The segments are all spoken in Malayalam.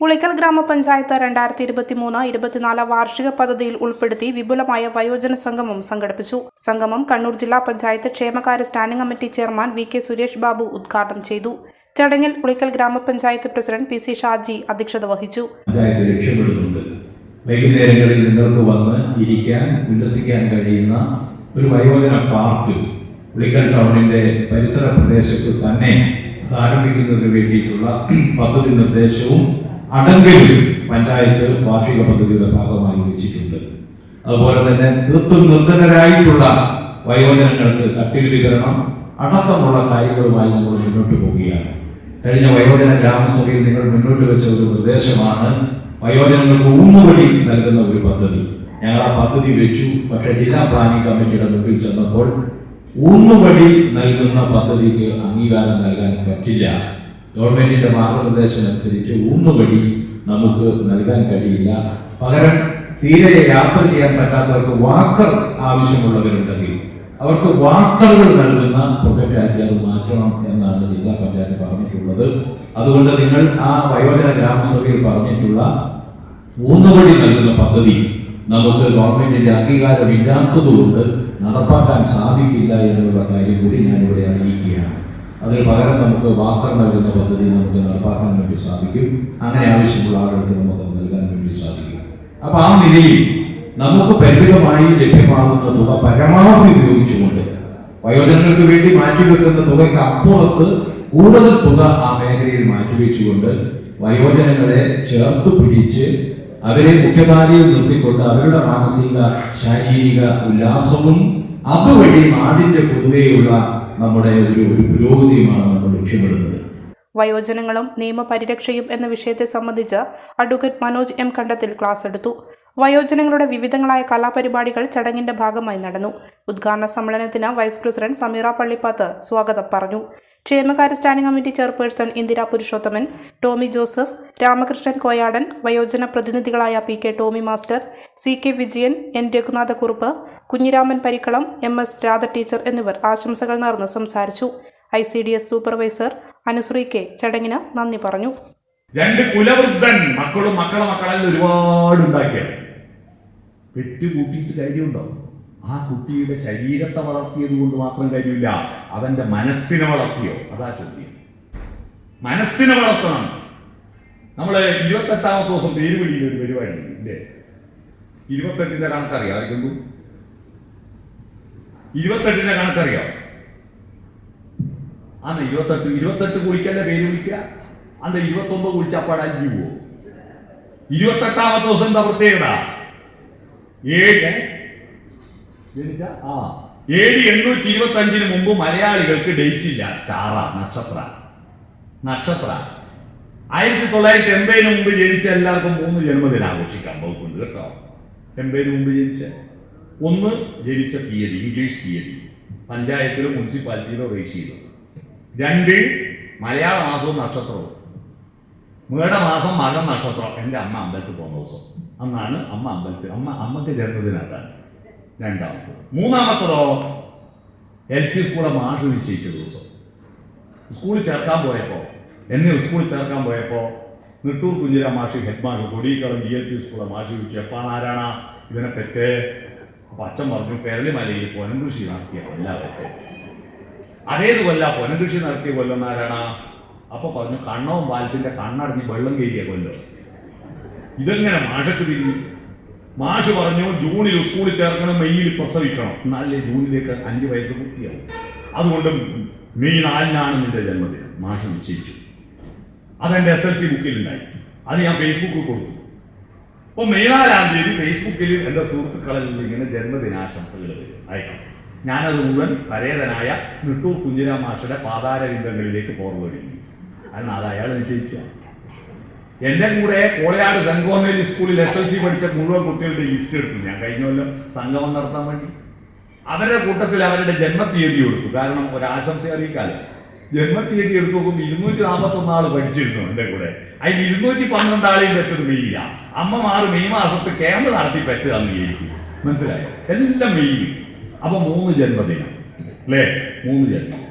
ഉളിക്കൽ ഗ്രാമപഞ്ചായത്ത് രണ്ടായിരത്തി ഇരുപത്തി മൂന്ന് ഇരുപത്തിനാല് വാർഷിക പദ്ധതിയിൽ ഉൾപ്പെടുത്തി വിപുലമായ വയോജന സംഗമം സംഘടിപ്പിച്ചു. സംഗമം കണ്ണൂർ ജില്ലാ പഞ്ചായത്ത് ക്ഷേമകാര്യ standing committee chairman V K Suresh Babu ഉദ്ഘാടനം ചെയ്തു. ചടങ്ങിൽ പുളിക്കൽ ഗ്രാമപഞ്ചായത്ത് പ്രസിഡന്റ് പി സി ഷാജി അധ്യക്ഷത വഹിച്ചു. വൈകുന്നേരങ്ങളിൽ നിങ്ങൾക്ക് വന്ന് ഇരിക്കാൻ ഉല്ലസിക്കാൻ കഴിയുന്ന ഒരു വയോജന പാർക്ക് ഉളിക്കൽ ടൗണിന്റെ പരിസര പ്രദേശത്ത് തന്നെ ആരംഭിക്കുന്നതിന് വേണ്ടിയിട്ടുള്ള പദ്ധതി നിർദ്ദേശവും അടങ്കലും പഞ്ചായത്ത് വാർഷിക പദ്ധതിയുടെ ഭാഗമായി വെച്ചിട്ടുണ്ട്. അതുപോലെ തന്നെ തീർത്തും നിർദ്ധനരായിട്ടുള്ള വയോജനങ്ങൾക്ക് കട്ടിൽ വിതരണം അടക്കമുള്ള കാര്യങ്ങളുമായി നമ്മൾ മുന്നോട്ട് പോവുകയാണ്. കഴിഞ്ഞ വയോജന ഗ്രാമസഭയിൽ നിങ്ങൾ മുന്നോട്ട് വെച്ച ഒരു നിർദ്ദേശമാണ് വയോജനങ്ങൾക്ക് ഊന്നുവടി നൽകുന്ന ഒരു പദ്ധതി. ഞങ്ങൾ ആ പദ്ധതി വെച്ചു. പക്ഷേ ജില്ലാ പ്ലാനിംഗ് കമ്മിറ്റിയുടെ മുമ്പിൽ ചെന്നപ്പോൾ ഊന്നുവടി നൽകുന്ന പദ്ധതിക്ക് അംഗീകാരം നൽകാൻ പറ്റില്ല. ഗവൺമെന്റിന്റെ മാർഗനിർദ്ദേശം അനുസരിച്ച് ഊന്നുവടി നമുക്ക് നൽകാൻ കഴിയില്ല. പകരം തീരെ യാത്ര ചെയ്യാൻ പറ്റാത്തവർക്ക് വാക്കർ ആവശ്യമുള്ളവരുണ്ടെങ്കിൽ അവർക്ക് വാക്കറുകൾ നൽകുന്ന പ്രൊജക്റ്റ് ആക്കി അത് മാറ്റണം എന്നാണ് ജില്ലാ പഞ്ചായത്ത് പറഞ്ഞിട്ടുള്ളത്. അതുകൊണ്ട് നിങ്ങൾ ആ വയോജന ഗ്രാമസഭയിൽ പറഞ്ഞിട്ടുള്ള ഊന്നുവഴി നൽകുന്ന പദ്ധതി നമുക്ക് ഗവൺമെന്റിന്റെ അംഗീകാരമില്ലാത്തതുകൊണ്ട് നടപ്പാക്കാൻ സാധിക്കില്ല എന്നുള്ള കാര്യം കൂടി ഞാനിവിടെ അറിയിക്കുകയാണ്. അതിന് പകരം നമുക്ക് വാക്കർ നൽകുന്ന പദ്ധതി നമുക്ക് നടപ്പാക്കാൻ വേണ്ടി സാധിക്കും. അങ്ങനെ ആവശ്യമുള്ള ആളുകൾക്ക് നമുക്ക് നൽകാൻ വേണ്ടി സാധിക്കും. അപ്പൊ ആ നിലയിൽ നമുക്ക് പരിമിതമായി ലഭ്യമാകുന്ന തുക പരമാവധി ഉപയോഗിച്ചുകൊണ്ട് വയോജനങ്ങൾക്ക് വേണ്ടി മാറ്റിവെക്കുന്ന തുകയ്ക്ക് അപ്പുറത്ത് കൂടുതൽ തുക ആ മേഖലയിൽ മാറ്റിവെച്ചുകൊണ്ട് വയോജനങ്ങളെ ചേർത്ത് പിടിച്ച് അവരെ മുഖ്യധാരയിൽ നിർത്തിക്കൊണ്ട് അവരുടെ മാനസിക ശാരീരിക ഉല്ലാസവും അതുവഴി നാടിന്റെ പൊതുവെയുള്ള നമ്മുടെ ഒരു പുരോഗതിയുമാണ് നമ്മൾ ലക്ഷ്യമിടുന്നത്. വയോജനങ്ങളും നിയമപരിരക്ഷയും എന്ന വിഷയത്തെ സംബന്ധിച്ച് advocate Manoj M Kandathil class എടുത്തു. വയോജനങ്ങളുടെ വിവിധങ്ങളായ കലാപരിപാടികൾ ചടങ്ങിന്റെ ഭാഗമായി നടന്നു. ഉദ്ഘാടന സമ്മേളനത്തിന് വൈസ് പ്രസിഡന്റ് സമീറ പള്ളിപ്പാത്ത് സ്വാഗതം പറഞ്ഞു. ക്ഷേമകാര്യ standing committee chairperson Indira Purushothaman Tomy Joseph Ramakrishnan Koyadan വയോജന പ്രതിനിധികളായ P K Tomy master C K Vijayan N Raghunatha Kurup Kunhiraman Parikkalam M S Radha teacher എന്നിവർ ആശംസകൾ നേർന്ന് സംസാരിച്ചു. I C D S supervisor Anushree K ചടങ്ങിന് നന്ദി പറഞ്ഞു. രണ്ട് കുലവൃദ്ധൻ മക്കളും മക്കളെ മക്കളെ ഒരുപാട് ഉണ്ടാക്കിയത് പെറ്റ് കൂട്ടിയിട്ട് കാര്യമുണ്ടോ? ആ കുട്ടിയുടെ ശരീരത്തെ വളർത്തിയത് കൊണ്ട് മാത്രം കാര്യമില്ല അവന്റെ മനസ്സിനെ വളർത്തിയോ? അതാ ചോദ്യം. മനസ്സിനെ വളർത്തണം. നമ്മൾ ഇരുപത്തെട്ടാമത്തെ ദിവസം പേര് ഒരു പരിപാടി ഇല്ലേ? ഇരുപത്തെട്ടിന്റെ കണക്കറിയാം ആർക്കെങ്കിലും? ഇരുപത്തെട്ടിന്റെ കണക്കറിയാം. അന്ന് ഇരുപത്തെട്ട് ഇരുപത്തെട്ട് കുളിക്കല്ലേ പേര് വിളിക്കുക? അന്ന് ഇരുപത്തൊമ്പത് കുളിച്ചപ്പാട് അഞ്ചു പോവും. ഇരുപത്തെട്ടാമത്തെ ദിവസം എന്താ പ്രത്യേകത? ഏഴ് ജനിച്ച ആ. ഏഴ് എണ്ണൂറ്റി ഇരുപത്തി അഞ്ചിന് മുമ്പ് മലയാളികൾക്ക് ഡേറ്റ് ഇല്ല. സ്റ്റാറ നക്ഷത്ര. നക്ഷത്ര. ആയിരത്തി തൊള്ളായിരത്തി എൺപതിന് മുമ്പ് ജനിച്ച എല്ലാവർക്കും മൂന്ന് ജന്മദിനം ആഘോഷിക്കാൻ പോകുന്നുണ്ട് കേട്ടോ. എൺപതിന് മുമ്പ് ജനിച്ച. ഒന്ന് ജനിച്ച തീയതി ഇംഗ്ലീഷ് തീയതി. പഞ്ചായത്തിലോ മുനിസിപ്പാലിറ്റിയിലോ ചെയ്തു. രണ്ട് മലയാള മാസവും നക്ഷത്രവും. മേടമാസം മകം നക്ഷത്രം. എന്റെ അമ്മ അമ്പലത്തിൽ പോകുന്ന ദിവസം. അന്നാണ് അമ്മ അമ്പലത്തിൽ അമ്മ അമ്മയ്ക്ക് ജന്മദിനത്താണ് രണ്ടാമത്തത് മൂന്നാമത്തതോ എൽ പി സ്കൂളെ മാഷ് നിശ്ചയിച്ച ദിവസം. സ്കൂളിൽ ചേർക്കാൻ പോയപ്പോൾ എന്നെ സ്കൂളിൽ ചേർക്കാൻ പോയപ്പോൾ നിട്ടൂർ കുഞ്ഞിരാ മാഷി ഹെഡ് മാഷ് കൊടിക്കളം ഡി എൽ പി സ്കൂളെ മാഷി ചോദിച്ചു എപ്പാണ് ആരാണ്? ഇതിനെ പെറ്റ്? അപ്പൊ അച്ഛൻ പറഞ്ഞു പേരളിമലയിൽ പൊനംകൃഷി നടത്തിയ കൊല്ലാ പെറ്റ് അതേത് കൊല്ല? പൊനംകൃഷി നടത്തിയ കൊല്ലം ആരാണ്? അപ്പൊ പറഞ്ഞു കണ്ണവും പാലത്തിന്റെ കണ്ണടഞ്ഞ് വെള്ളം കയറിയ കൊല്ലം. ഇതെങ്ങനെ മാഷക്ക് തിരിഞ്ഞു? മാഷ് പറഞ്ഞു ജൂണിൽ സ്കൂളിൽ ചേർക്കണം മെയ്യിൽ പ്രസവിക്കണം. എന്നാലേ ജൂണിലേക്ക് അഞ്ച് വയസ്സ് പൂർത്തിയാവും. അതുകൊണ്ട് മെയ് നാലിനാണ് നിന്റെ ജന്മദിനം. മാഷ് നിശ്ചയിച്ചു. അതെന്റെ എസ് എൽ സി ബുക്കിലുണ്ടായി അത് ഞാൻ ഫേസ്ബുക്കിൽ കൊടുത്തു. അപ്പൊ മെയ് നാലാം തീയതി ഫേസ്ബുക്കിൽ എന്റെ സുഹൃത്തുക്കളിൽ ഇങ്ങനെ ജന്മദിനാശംസകൾ വരും. അയക്കണം. ഞാനത് മുഴുവൻ പരേതനായ നിട്ടൂർ കുഞ്ഞിരാം മാഷയുടെ പാതാരവിന്ദങ്ങളിലേക്ക് ഫോർവേഡ് ചെയ്യും കാരണം അത് അയാൾ നിശ്ചയിച്ച. എന്റെ കൂടെ കോളയാട് സെന്റ് സ്കൂളിൽ എസ് എൽ സി പഠിച്ച മുഴുവൻ കുട്ടികളുടെ ലിസ്റ്റ് എടുത്തു. ഞാൻ കഴിഞ്ഞ കൊല്ലം സംഗമം നടത്താൻ വേണ്ടി. അവരുടെ കൂട്ടത്തിൽ അവരുടെ ജന്മ തീയതി കൊടുത്തു. കാരണം ഒരു ആശംസ അറിയിക്കാലോ ജന്മത്തീയതി എടുത്തു നോക്കുമ്പോൾ ഇരുന്നൂറ്റി നാൽപ്പത്തി ഒന്നാൾ പഠിച്ചിരുന്നു എന്റെ കൂടെ. അതിൽ ഇരുന്നൂറ്റി പന്ത്രണ്ട് ആളെയും പെറ്റത് മെയ്യില്ല അമ്മമാർ മെയ് മാസത്ത് ക്യാമ്പ് നടത്തി പെറ്റതാന്ന് ജയിക്കും മനസ്സിലായോ? എല്ലാം മെയ്യും അപ്പൊ മൂന്ന് ജന്മദിനം. അല്ലേ? മൂന്ന് ജന്മം.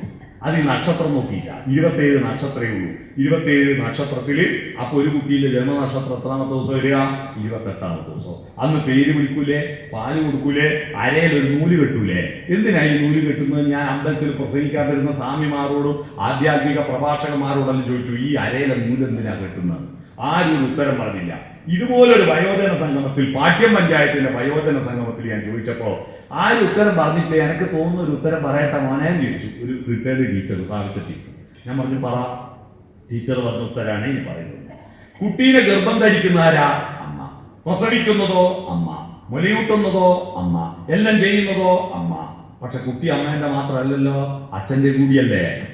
അത് ഈ നക്ഷത്രം നോക്കിയില്ല. ഇരുപത്തേഴ് നക്ഷത്രമേ ഉള്ളൂ. ഇരുപത്തേഴ് നക്ഷത്രത്തിൽ അപ്പൊ ഒരു കുട്ടിയിലെ ജന്മനക്ഷത്രം എത്രാമത്തെ ദിവസം വരിക? ഇരുപത്തെട്ടാമത്തെ ദിവസം. അന്ന് പേര് വിളിക്കൂലേ? പാൽ കൊടുക്കൂലേ? അരയിൽ ഒരു നൂൽ കെട്ടൂലേ? എന്തിനാ ഈ നൂൽ കെട്ടുന്നത്? ഞാൻ അമ്പലത്തിൽ പ്രസംഗിക്കാൻ വരുന്ന സ്വാമിമാരോടും ആധ്യാത്മിക പ്രഭാഷകന്മാരോടെല്ലാം ചോദിച്ചു ഈ അരയിലെ നൂൽ എന്തിനാ കെട്ടുന്നത്? ആരും ഒരു ഉത്തരം പറഞ്ഞില്ല. ഇതുപോലൊരു വയോജന സംഗമത്തിൽ പാഠ്യം പഞ്ചായത്തിന്റെ വയോജന സംഗമത്തിൽ ഞാൻ ചോദിച്ചപ്പോ ഒരു ഉത്തരം പറഞ്ഞിട്ട് എനിക്ക് തോന്നുന്ന ഒരു ഉത്തരം പറയട്ടെ മോനെ എന്ന് ചോദിച്ചു. ഒരു റിട്ടയർഡ് ടീച്ചർ സാഹിത്യ ടീച്ചർ ഞാൻ പറഞ്ഞു പറ. ടീച്ചർ പറഞ്ഞ ഉത്തരാണ് ഇനി പറയുന്നത് കുട്ടീനെ ഗർഭം ധരിക്കുന്നവരാ അമ്മ. പ്രസവിക്കുന്നതോ? അമ്മ. മുലയൂട്ടുന്നതോ? അമ്മ. എല്ലാം ചെയ്യുന്നതോ? അമ്മ. പക്ഷെ കുട്ടി അമ്മേന്റെ മാത്രമല്ലല്ലോ അച്ഛന്റെ കൂടിയല്ലേ?